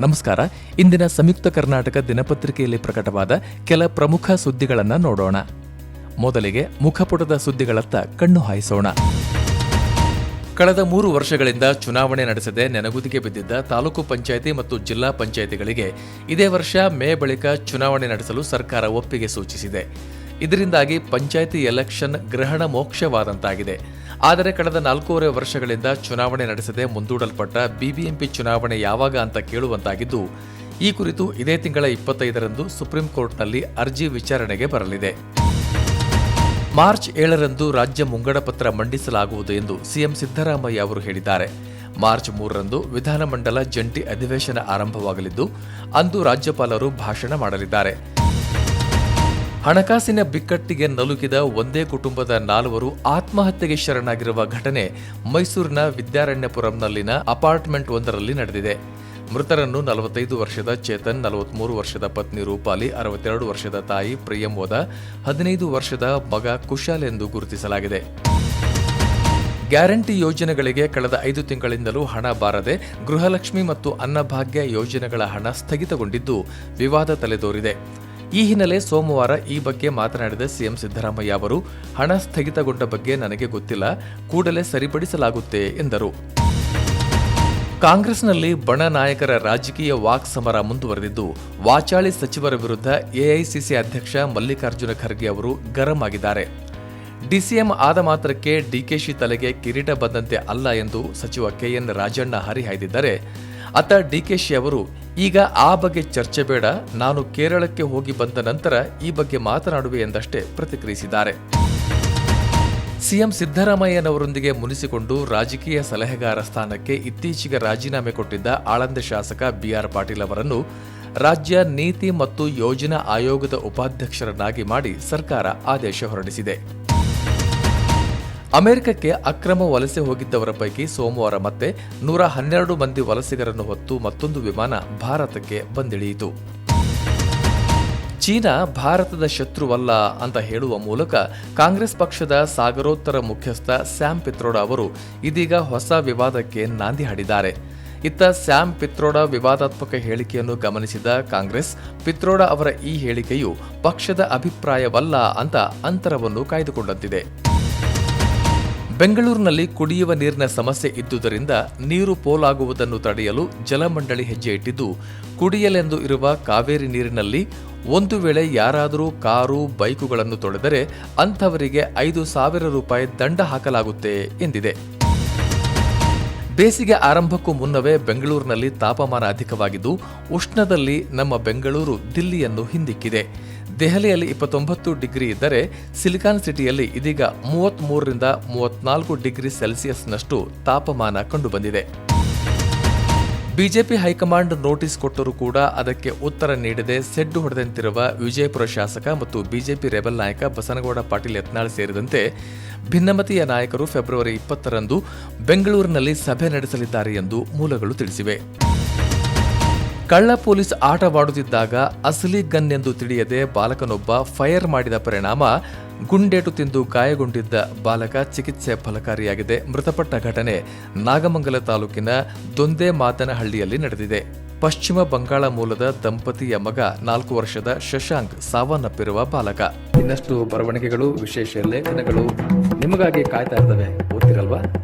ನಮಸ್ಕಾರ. ಇಂದಿನ ಸಂಯುಕ್ತ ಕರ್ನಾಟಕ ದಿನಪತ್ರಿಕೆಯಲ್ಲಿ ಪ್ರಕಟವಾದ ಕೆಲ ಪ್ರಮುಖ ಸುದ್ದಿಗಳನ್ನು ನೋಡೋಣ. ಮೊದಲಿಗೆ ಮುಖಪುಟದ ಸುದ್ದಿಗಳತ್ತ ಕಣ್ಣು ಹಾಯಿಸೋಣ. ಕಳೆದ ಮೂರು ವರ್ಷಗಳಿಂದ ಚುನಾವಣೆ ನಡೆಸದೆ ನೆನಗುದಿಗೆ ಬಿದ್ದಿದ್ದ ತಾಲೂಕು ಪಂಚಾಯಿತಿ ಮತ್ತು ಜಿಲ್ಲಾ ಪಂಚಾಯಿತಿಗಳಿಗೆ ಇದೇ ವರ್ಷ ಮೇ ಬಳಿಕ ಚುನಾವಣೆ ನಡೆಸಲು ಸರ್ಕಾರ ಒಪ್ಪಿಗೆ ಸೂಚಿಸಿದೆ. ಇದರಿಂದಾಗಿ ಪಂಚಾಯಿತಿ ಎಲೆಕ್ಷನ್ ಗ್ರಹಣ ಮೋಕ್ಷವಾದಂತಾಗಿದೆ. ಆದರೆ ಕಳೆದ ನಾಲ್ಕೂವರೆ ವರ್ಷಗಳಿಂದ ಚುನಾವಣೆ ನಡೆಸದೆ ಮುಂದೂಡಲ್ಪಟ್ಟ ಬಿಬಿಎಂಪಿ ಚುನಾವಣೆ ಯಾವಾಗ ಅಂತ ಕೇಳುವಂತಾಗಿದ್ದು, ಈ ಕುರಿತು ಇದೇ ತಿಂಗಳ ಇಪ್ಪತ್ತೈದರಂದು ಸುಪ್ರೀಂ ಕೋರ್ಟ್ನಲ್ಲಿ ಅರ್ಜಿ ವಿಚಾರಣೆಗೆ ಬರಲಿದೆ. ಮಾರ್ಚ್ ಏಳರಂದು ರಾಜ್ಯ ಮುಂಗಡ ಪತ್ರ ಮಂಡಿಸಲಾಗುವುದು ಎಂದು ಸಿಎಂ ಸಿದ್ದರಾಮಯ್ಯ ಅವರು ಹೇಳಿದ್ದಾರೆ. ಮಾರ್ಚ್ ಮೂರರಂದು ವಿಧಾನಮಂಡಲ ಜಂಟಿ ಅಧಿವೇಶನ ಆರಂಭವಾಗಲಿದ್ದು, ಅಂದು ರಾಜ್ಯಪಾಲರು ಭಾಷಣ ಮಾಡಲಿದ್ದಾರೆ. ಹಣಕಾಸಿನ ಬಿಕ್ಕಟ್ಟಿಗೆ ನಲುಕಿದ ಒಂದೇ ಕುಟುಂಬದ ನಾಲ್ವರು ಆತ್ಮಹತ್ಯೆಗೆ ಶರಣಾಗಿರುವ ಘಟನೆ ಮೈಸೂರಿನ ವಿದ್ಯಾರಣ್ಯಪುರಂನಲ್ಲಿನ ಅಪಾರ್ಟ್ಮೆಂಟ್ ಒಂದರಲ್ಲಿ ನಡೆದಿದೆ. ಮೃತರನ್ನು ನಲವತ್ತೈದು ವರ್ಷದ ಚೇತನ್, ನಲವತ್ಮೂರು ವರ್ಷದ ಪತ್ನಿ ರೂಪಾಲಿ, ಅರವತ್ತೆರಡು ವರ್ಷದ ತಾಯಿ ಪ್ರಿಯಂವದ ಹದಿನೈದು ವರ್ಷದ ಮಗ ಕುಶಾಲ್ ಎಂದು ಗುರುತಿಸಲಾಗಿದೆ. ಗ್ಯಾರಂಟಿ ಯೋಜನೆಗಳಿಗೆ ಕಳೆದ ಐದು ತಿಂಗಳಿಂದಲೂ ಹಣ ಬಾರದೆ ಗೃಹಲಕ್ಷ್ಮಿ ಮತ್ತು ಅನ್ನಭಾಗ್ಯ ಯೋಜನೆಗಳ ಹಣ ಸ್ಥಗಿತಗೊಂಡಿದ್ದು ವಿವಾದ ತಲೆದೋರಿದೆ. ಈ ಹಿನ್ನೆಲೆ ಸೋಮವಾರ ಈ ಬಗ್ಗೆ ಮಾತನಾಡಿದ ಸಿಎಂ ಸಿದ್ದರಾಮಯ್ಯ ಅವರು, ಹಣ ಸ್ಥಗಿತಗೊಂಡ ಬಗ್ಗೆ ನನಗೆ ಗೊತ್ತಿಲ್ಲ, ಕೂಡಲೇ ಸರಿಪಡಿಸಲಾಗುತ್ತೆ ಎಂದರು. ಕಾಂಗ್ರೆಸ್ನಲ್ಲಿ ಬಣ ನಾಯಕರ ರಾಜಕೀಯ ವಾಕ್ ಸಮರ ಮುಂದುವರೆದಿದ್ದು, ವಾಚಾಳಿ ಸಚಿವರ ವಿರುದ್ಧ ಎಐಸಿಸಿ ಅಧ್ಯಕ್ಷ ಮಲ್ಲಿಕಾರ್ಜುನ ಖರ್ಗೆ ಅವರು ಗರಂ ಆಗಿದ್ದಾರೆ. ಡಿಸಿಎಂ ಆದ ಮಾತ್ರಕ್ಕೆ ಡಿಕೆಶಿ ತಲೆಗೆ ಕಿರೀಟ ಬಂದಂತೆ ಅಲ್ಲ ಎಂದು ಸಚಿವ ಕೆಎನ್ ರಾಜಣ್ಣ ಹರಿಹಾಯ್ದಿದ್ದರೆ. ಅತ್ತ ಡಿಕೆಶಿ ಅವರು ಈಗ ಆ ಬಗ್ಗೆ ಚರ್ಚೆ ಬೇಡ, ನಾನು ಕೇರಳಕ್ಕೆ ಹೋಗಿ ಬಂದ ನಂತರ ಈ ಬಗ್ಗೆ ಮಾತನಾಡುವೆ ಎಂದಷ್ಟೇ ಪ್ರತಿಕ್ರಿಯಿಸಿದ್ದಾರೆ. ಸಿಎಂ ಸಿದ್ದರಾಮಯ್ಯನವರೊಂದಿಗೆ ಮುನಿಸಿಕೊಂಡು ರಾಜಕೀಯ ಸಲಹೆಗಾರ ಸ್ಥಾನಕ್ಕೆ ಇತ್ತೀಚೆಗೆ ರಾಜೀನಾಮೆ ಕೊಟ್ಟಿದ್ದ ಆಳಂದ ಶಾಸಕ ಬಿಆರ್ ಪಾಟೀಲ್ ಅವರನ್ನು ರಾಜ್ಯ ನೀತಿ ಮತ್ತು ಯೋಜನಾ ಆಯೋಗದ ಉಪಾಧ್ಯಕ್ಷರನ್ನಾಗಿ ಮಾಡಿ ಸರ್ಕಾರ ಆದೇಶ ಹೊರಡಿಸಿದೆ. ಅಮೆರಿಕಕ್ಕೆ ಅಕ್ರಮ ವಲಸೆ ಹೋಗಿದ್ದವರ ಪೈಕಿ ಸೋಮವಾರ ಮತ್ತೆ ನೂರ ಹನ್ನೆರಡು ಮಂದಿ ವಲಸಿಗರನ್ನು ಹೊತ್ತು ಮತ್ತೊಂದು ವಿಮಾನ ಭಾರತಕ್ಕೆ ಬಂದಿಳಿಯಿತು. ಚೀನಾ ಭಾರತದ ಶತ್ರುವಲ್ಲ ಅಂತ ಹೇಳುವ ಮೂಲಕ ಕಾಂಗ್ರೆಸ್ ಪಕ್ಷದ ಸಾಗರೋತ್ತರ ಮುಖ್ಯಸ್ಥ ಸ್ಯಾಮ್ ಪಿತ್ರೋಡ ಅವರು ಇದೀಗ ಹೊಸ ವಿವಾದಕ್ಕೆ ನಾಂದಿ ಹಾಡಿದ್ದಾರೆ. ಇತ್ತ ಸ್ಯಾಮ್ ಪಿತ್ರೋಡ ವಿವಾದಾತ್ಮಕ ಹೇಳಿಕೆಯನ್ನು ಗಮನಿಸಿದ ಕಾಂಗ್ರೆಸ್, ಪಿತ್ರೋಡ ಅವರ ಈ ಹೇಳಿಕೆಯು ಪಕ್ಷದ ಅಭಿಪ್ರಾಯವಲ್ಲ ಅಂತ ಅಂತರವನ್ನು ಕಾಯ್ದುಕೊಂಡಂತಿದೆ. ಬೆಂಗಳೂರಿನಲ್ಲಿ ಕುಡಿಯುವ ನೀರಿನ ಸಮಸ್ಯೆ ಇದ್ದುದರಿಂದ ನೀರು ಪೋಲಾಗುವುದನ್ನು ತಡೆಯಲು ಜಲಮಂಡಳಿ ಹೆಜ್ಜೆ ಇಟ್ಟಿದ್ದು, ಕುಡಿಯಲೆಂದು ಇರುವ ಕಾವೇರಿ ನೀರಿನಲ್ಲಿ ಒಂದು ವೇಳೆ ಯಾರಾದರೂ ಕಾರು, ಬೈಕುಗಳನ್ನು ತೊಳೆದರೆ ಅಂಥವರಿಗೆ ಐದು ಸಾವಿರ ರೂಪಾಯಿ ದಂಡ ಹಾಕಲಾಗುತ್ತೆ ಎಂದಿದೆ. ಬೇಸಿಗೆ ಆರಂಭಕ್ಕೂ ಮುನ್ನವೇ ಬೆಂಗಳೂರಿನಲ್ಲಿ ತಾಪಮಾನ ಅಧಿಕವಾಗಿದ್ದು, ಉಷ್ಣದಲ್ಲಿ ನಮ್ಮ ಬೆಂಗಳೂರು ದಿಲ್ಲಿಯನ್ನು ಹಿಂದಿಕ್ಕಿದೆ. ದೆಹಲಿಯಲ್ಲಿ ಇಪ್ಪತ್ತೊಂಬತ್ತು ಡಿಗ್ರಿ ಇದ್ದರೆ ಸಿಲಿಕಾನ್ ಸಿಟಿಯಲ್ಲಿ ಇದೀಗ ಮೂವತ್ಮೂರರಿಂದ ಮೂವತ್ನಾಲ್ಕು ಡಿಗ್ರಿ ಸೆಲ್ಸಿಯಸ್ನಷ್ಟು ತಾಪಮಾನ ಕಂಡುಬಂದಿದೆ. ಬಿಜೆಪಿ ಹೈಕಮಾಂಡ್ ನೋಟಿಸ್ ಕೊಟ್ಟರೂ ಕೂಡ ಅದಕ್ಕೆ ಉತ್ತರ ನೀಡದೆ ಸೆಡ್ಡು ಹೊಡೆದಂತಿರುವ ವಿಜಯಪುರ ಶಾಸಕ ಮತ್ತು ಬಿಜೆಪಿ ರೆಬಲ್ ನಾಯಕ ಬಸನಗೌಡ ಪಾಟೀಲ್ ಯತ್ನಾಳ್ ಸೇರಿದಂತೆ ಭಿನ್ನಮತೀಯ ನಾಯಕರು ಫೆಬ್ರವರಿ ಇಪ್ಪತ್ತರಂದು ಬೆಂಗಳೂರಿನಲ್ಲಿ ಸಭೆ ನಡೆಸಲಿದ್ದಾರೆ ಎಂದು ಮೂಲಗಳು ತಿಳಿಸಿವೆ. ಕಳ್ಳ ಪೊಲೀಸ್ ಆಟವಾಡುತ್ತಿದ್ದಾಗ ಅಸಲಿ ಗನ್ ಎಂದು ತಿಳಿಯದೆ ಬಾಲಕನೊಬ್ಬ ಫೈರ್ ಮಾಡಿದ ಪರಿಣಾಮ ಗುಂಡೇಟು ತಿಂದು ಗಾಯಗೊಂಡಿದ್ದ ಬಾಲಕ ಚಿಕಿತ್ಸೆ ಫಲಕಾರಿಯಾಗಿದೆ. ಮೃತಪಟ್ಟ ಘಟನೆ ನಾಗಮಂಗಲ ತಾಲೂಕಿನ ದೊಂದೆ ಮಾತನಹಳ್ಳಿಯಲ್ಲಿ ನಡೆದಿದೆ. ಪಶ್ಚಿಮ ಬಂಗಾಳ ಮೂಲದ ದಂಪತಿಯ ಮಗ ನಾಲ್ಕು ವರ್ಷದ ಶಶಾಂಕ್ ಸಾವನ್ನಪ್ಪಿರುವ ಬಾಲಕ. ಇನ್ನಷ್ಟು ಬರವಣಿಗೆಗಳು, ವಿಶೇಷ ಲೇಖನಗಳು ನಿಮಗಾಗಿ ಕಾಯ್ತಾ ಇರ್ತವೆ ಓದ್ತಿರಲ್ವಾ